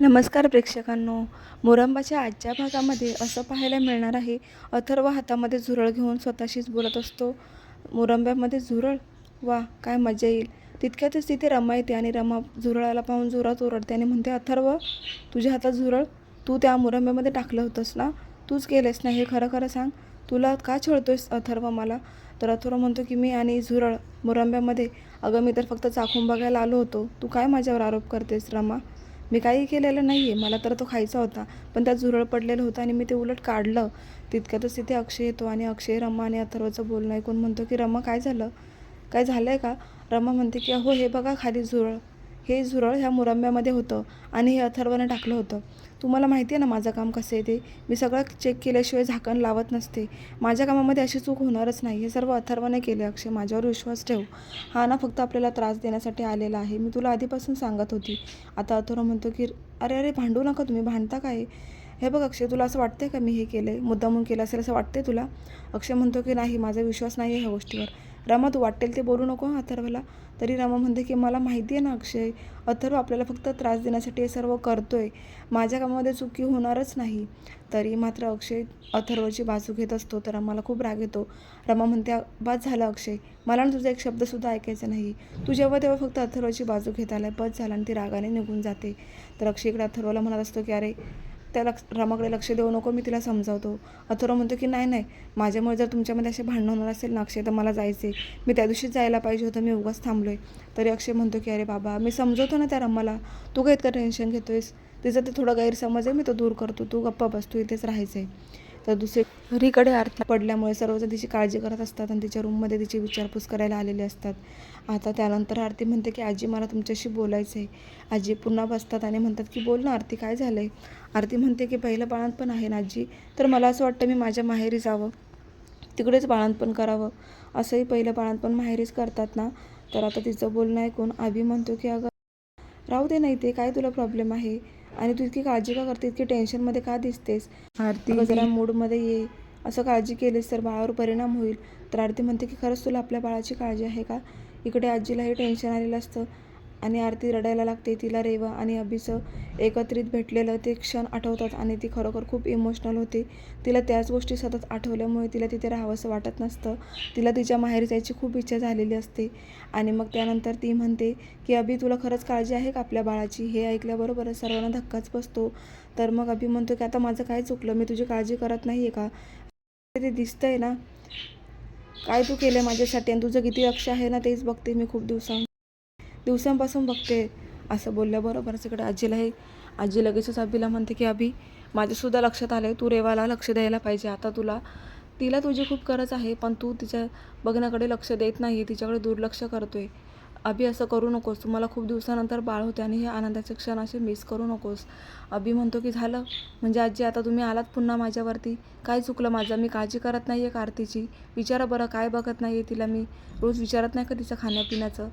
नमस्कार प्रेक्षकांनो. मोरंबाच्या आजच्या भागामध्ये असं पाहायला मिळणार आहे अथर्व हातामध्ये झुरळ घेऊन स्वतःशीच बोलत असतो. मोरंब्यामध्ये झुरळ? वा काय मजा येईल. तितक्यातच तिथे रमा येते आणि रमा झुरळाला पाहून जोरात ओरडते आणि म्हणते अथर्व तुझ्या हातात झुरळ? तू त्या मोरंब्यामध्ये टाकलं होतंस ना? तूच केलंस ना? हे खरं खरं सांग. तुला का छळतोयस अथर्व मला? तर अथर्व म्हणतो की मी आणि झुरळ मोरंब्यामध्ये? अगं मी तर फक्त चाखून बघायला आलो होतो. तू काय माझ्यावर आरोप करतेस रमा? मी काही केलेलं नाही आहे मला तर तो खायचा होता. पण त्यात झुरळ पडलेलं होतं आणि मी ते उलट काढलं. तितक्यातच तिथे अक्षय येतो आणि अक्षय रमा आणि अथर्वचं बोलणं ऐकून म्हणतो की रमा काय झालं? काय झालं आहे का? रमा म्हणते की अहो हे बघा खाली झुरळ हे झुरळ ह्या मुरंब्यामध्ये होतं आणि हे अथर्वने टाकलं होतं. तुम्हाला माहिती आहे ना माझं काम कसं आहे ते? मी सगळं चेक केल्याशिवाय झाकण लावत नसते. माझ्या कामामध्ये अशी चूक होणारच नाही. हे सर्व अथर्वने केले अक्षय. माझ्यावर विश्वास ठेव. हा ना फक्त आपल्याला त्रास देण्यासाठी आलेला आहे. मी तुला आधीपासून सांगत होती. आता अथर्व म्हणतो की अरे अरे भांडू नका तुम्ही. भांडता काय? हे बघ अक्षय तुला असं वाटतंय का मी हे केलं आहे मुद्दामून केलं असेल असं वाटतंय तुला? अक्षय म्हणतो की नाही माझा विश्वास नाही आहे ह्या गोष्टीवर. रमा तू वाटेल ते बोलू नको अथर्वला. तरी रमा म्हणते की मला माहिती आहे ना अक्षय अथर्व आपल्याला फक्त त्रास देण्यासाठी हे सर्व करतोय. माझ्या कामामध्ये चुकी होणारच नाही. तरी मात्र अक्षय अथर्वची बाजू घेत असतो तर आम्हाला खूप राग येतो. रमा म्हणते बस झालं अक्षय. मला ना तुझा एक शब्दसुद्धा ऐकायचा नाही. तू जेव्हा तेव्हा फक्त अथर्वची बाजू घेत आलाय बस झाला आणि ती रागाने निघून जाते. तर अक्षय इकडे अथर्वला म्हणत असतो की अरे त्या लक्ष रमाकडे लक्ष देऊ नको मी तिला समजावतो. अथर्व म्हणतो की नाही नाही. माझ्यामुळे जर तुमच्यामध्ये असे भांडणं होणार असेल ना अक्षय तर मला जायचे मी त्या दिवशीच जायला पाहिजे होतं मी उगाच थांबलो आहे तरी अक्षय म्हणतो की अरे बाबा मी समजवतो ना त्या रमाला. तू काय इतकं टेन्शन घेतोयस? तिचं ते थोडं गैरसमज आहे मी तो दूर करतो. तू गप्पा बस तू इथेच राहायचं आहे तर दुसरीकडे आरती पडल्यामुळे सर्वजण तिची काळजी करत असतात आणि तिच्या रूममध्ये तिची विचारपूस करायला आलेले असतात. आता त्यानंतर आरती म्हणते की आजी मला तुमच्याशी बोलायचं आहे आजी पुन्हा बसतात आणि म्हणतात की बोल ना आरती काय झालं आहे आरती म्हणते की पहिलं बाळंतपण आहे ना आजी. तर मला असं वाटतं मी माझ्या माहेरी जावं. तिकडेच बाळंतपण करावं. असंही पहिलं बाळंतपण माहेरीच करतात ना. तर आता तिचं बोलणं ऐकून आभी म्हणतो की अगं राहू दे नाही ते काय तुला प्रॉब्लेम आहे? आणि तू इतकी काळजी का करते? इतकी टेन्शनमध्ये का दिसतेस? आरती जरा मूडमध्ये ये. असं काळजी केलीस तर बाळावर परिणाम होईल. तर आरती म्हणते की खरंच तुला आपल्या बाळाची काळजी आहे का? इकडे आजीला हे टेन्शन आलेलं असतं. आणि आरती रडायला लागते तिला रेवा आणि अभिचं एकत्रित भेटलेलं ते क्षण आठवतात आणि ती खरोखर खूप इमोशनल होते. तिला त्याच गोष्टी सतत आठवल्यामुळे तिला तिथे राहावंसं वाटत नसतं. तिला तिच्या माहेरी जायची खूप इच्छा झालेली असते. आणि मग त्यानंतर ती म्हणते की अभि तुला खरंच काळजी आहे का आपल्या बाळाची? हे ऐकल्याबरोबरच सर्वांना धक्काच बसतो. तर मग अभि म्हणतो की आता माझं काय चुकलं? मी तुझी काळजी करत नाही आहे का? ते दिसतंय ना? काय तू केलं माझ्यासाठी? आणि तुझं किती लक्ष आहे ना? तेच बघते मी खूप दिवसां दिवसांपासून बघते. असं बोलल्याबरोबरच इकडे आजीला हे आजी लगेचच अभिला म्हणते की अभि माझ्यासुद्धा लक्षात आलं आहे तू रेवाला लक्ष द्यायला पाहिजे. आता तुला तिला तुझी खूप गरज आहे पण तू तिच्या बघण्याकडे लक्ष देत नाही तिच्याकडे दुर्लक्ष करतोय. अभि असं करू नकोस. तुम्हाला खूप दिवसानंतर बाळ होते आणि हे आनंदाचे क्षण असे मिस करू नकोस. अभि म्हणतो की झालं. म्हणजे आजी आता तुम्ही आलात पुन्हा माझ्यावरती. काय चुकलं माझं? मी काळजी करत नाही आहे कार्तीची. विचारा बरं काय बघत नाही आहे तिला मी? रोज विचारत नाही का तिचं खाण्यापिण्याचं.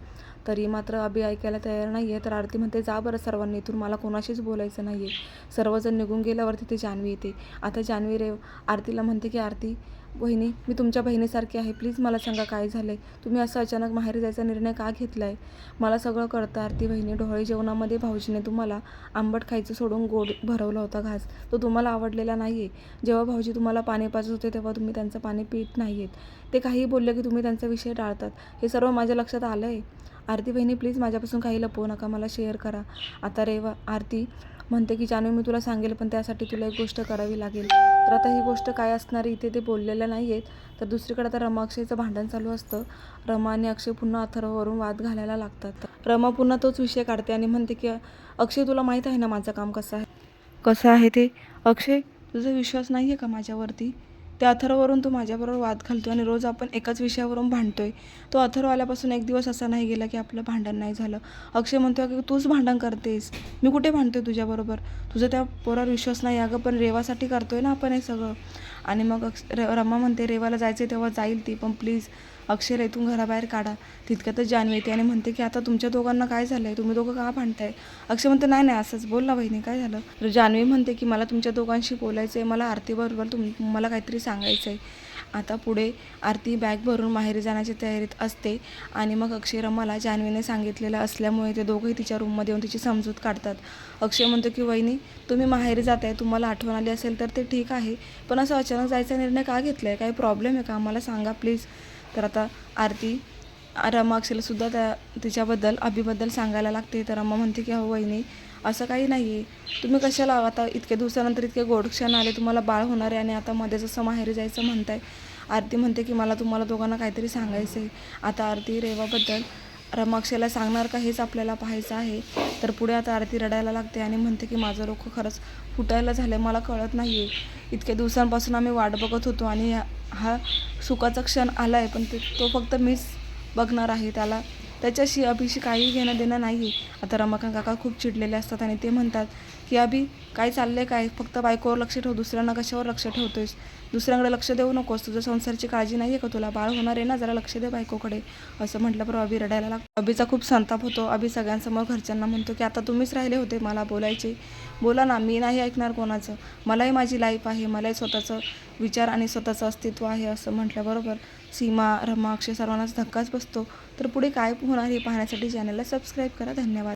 तरी मात्र अभि ऐकायला तयार नाही आहे तर आरती म्हणते जा बरं सर्वांनी. इथून मला कोणाशीच बोलायचं नाही आहे सर्वजण निघून गेल्यावर तिथे जान्हवी येते. आता जान्हवी रे आरतीला म्हणते की आरती बहिणी मी तुमच्या बहिणीसारखी आहे. प्लीज मला सांगा काय झालं आहे तुम्ही असं अचानक माहेर जायचा निर्णय का घेतला आहे मला सगळं कळतं आरती बहिणी ढोळे जेवणामध्ये भाऊजीने तुम्हाला आंबट खायचं सोडून गोड भरवला होता घास. तो तुम्हाला आवडलेला नाही आहे जेव्हा भाऊजी तुम्हाला पाणी पाजत होते तेव्हा तुम्ही त्यांचं पाणी पित नाही आहेत ते काहीही बोलले की तुम्ही त्यांचा विषय टाळतात. हे सर्व माझ्या लक्षात आलं आहे आरती बहिणी प्लीज माझ्यापासून काही लपवू नका. मला शेअर करा. आता रेवा आरती म्हणते की जानू मी तुला सांगेल पण त्यासाठी तुला एक गोष्ट करावी लागेल. तर आता ही गोष्ट काय असणार इथे ते बोललेलं नाही आहेत तर दुसरीकडे आता रमा अक्षयचं भांडण चालू असतं. रमा आणि अक्षय पुन्हा अथर्ववरून वाद घालायला लागतात. रमा पुन्हा तोच विषय काढते आणि म्हणते की अक्षय तुला माहीत आहे ना माझं काम कसं आहे? कसं आहे ते? अक्षय तुझा विश्वास नाही आहे का माझ्यावरती? त्या अथर्ववरून तो माझ्याबरोबर वाद घालतो आणि रोज आपण एकाच विषयावरून भांडतो आहे तो अथर्व आल्यापासून एक दिवस असा नाही गेला की आपलं भांडण नाही झालं. अक्षय म्हणतो की तूच भांडण करतेस. मी कुठे भांडतोय तुझ्याबरोबर? तुझं त्या पोरावर विश्वास नाही. अगं पण रेवासाठी करतोय ना आपण हे सगळं. आणि मग अक्ष रे- रमा म्हणते रेवाला जायचं तेव्हा जाईल ती पण प्लीज अक्षर इथून घराबाहेर काढा. तितक्यातच जानवी येते. आणि म्हणते की आता तुमच्या दोघांना काय झालं आहे तुम्ही दोघं का भांडताय? अक्षय म्हणते नाही नाही असंच. बोल ना बहिणी काय झालं? तर जान्हवी म्हणते की मला तुमच्या दोघांशी बोलायचं आहे मला आरतीबरोबर तुम मला काहीतरी सांगायचं आहे आता पुढे आरती बॅग भरून माहेरी जाण्याच्या तयारीत असते. आणि मग अक्षय रमाला जान्हवीने सांगितलेलं असल्यामुळे ते दोघंही तिच्या रूममध्ये येऊन तिची समजूत काढतात. अक्षय म्हणतो की वहिनी तुम्ही माहेरी आहे तुम्हाला आठवण आली असेल तर ते ठीक आहे. पण असं अचानक जायचा निर्णय का घेतला आहे काही प्रॉब्लेम आहे का? आम्हाला सांगा प्लीज तर आता आरती रमा त्या तिच्याबद्दल अभिबद्दल सांगायला लागते. तर रमा म्हणते की हो वहिनी असं काही नाही आहे तुम्ही कशाला आता इतक्या दिवसानंतर इतके गोड क्षण आले तुम्हाला बाळ होणार आहे आणि आता मध्ये जसं माहेरी जायचं म्हणताय आरती म्हणते की मला तुम्हाला दोघांना काहीतरी सांगायचं आहे आता आरती रेवाबद्दल रमाक्षेला सांगणार का हेच आपल्याला पाहायचं आहे? तर पुढे आता आरती रडायला लागते आणि म्हणते की माझं रोख खरंच फुटायला झालं मला कळत नाही आहे इतक्या दिवसांपासून आम्ही वाट बघत होतो आणि हा- सुखाचा क्षण आला आहे पण ते तो फक्त मीच बघणार आहे त्याला. त्याच्याशी अभिशी काही घेणं देणं नाही आहे आता रमाकांत काका खूप चिडलेले असतात आणि ते म्हणतात की अभि काय चाललंय काय? फक्त बायकोवर लक्ष ठेव दुसऱ्यांना कशावर लक्ष ठेवतोयस? दुसऱ्यांकडे लक्ष देऊ नकोस. तुझ्या संसारची काळजी नाही आहे का तुला? बाळ होणार आहे ना? जरा लक्ष दे बायकोकडे. असं म्हटल्याबरोबर अभि रडायला लागतो. अभिचा खूप संताप होतो. अभि सगळ्यांसमोर घरच्यांना म्हणतो की आता तुम्हीच राहिले होते मला बोलायचे. बोला ना मी नाही ऐकणार कोणाचं. मलाही माझी लाईफ आहे. मलाही स्वतःचं विचार आणि स्वतःचं अस्तित्व आहे असं म्हटल्याबरोबर सीमा रमा अक्षय सर्वांनाच धक्काच बसतो. तर पुढे काय होणार हे पाहण्यासाठी चॅनलला सबस्क्राईब करा. धन्यवाद.